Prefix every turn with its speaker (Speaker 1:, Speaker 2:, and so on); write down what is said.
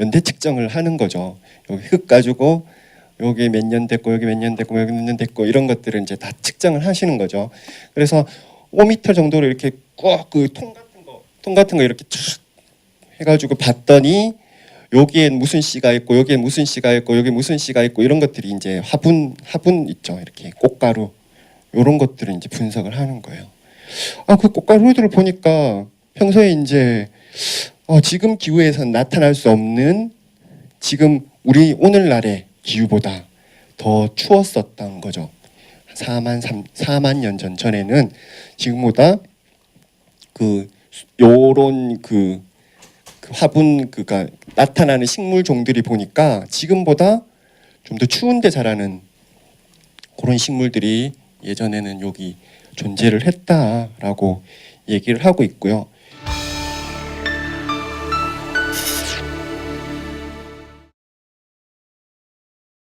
Speaker 1: 연대 측정을 하는 거죠. 여기 흙 가지고 여기 몇 년 됐고 여기 몇 년 됐고 여기 몇 년 됐고 이런 것들을 이제 다 측정을 하시는 거죠. 그래서 5m 정도로 이렇게 꼭 그 통 같은 거, 통 같은 거 이렇게 쭉 해가지고 봤더니 여기엔 무슨 씨가 있고 여기엔 무슨 씨가 있고 여기 무슨 씨가 있고 이런 것들이 이제 화분 화분 있죠. 이렇게 꽃가루 이런 것들을 이제 분석을 하는 거예요. 아 그 꽃가루들을 보니까 평소에 이제 어, 지금 기후에선 나타날 수 없는 지금 우리 오늘날의 기후보다 더 추웠었던 거죠. 4만 3 4만 년 전 전에는 지금보다 그 요런 그, 그 화분 그가 나타나는 식물 종들이 보니까 지금보다 좀 더 추운데 자라는 그런 식물들이 예전에는 여기 존재를 했다라고 얘기를 하고 있고요.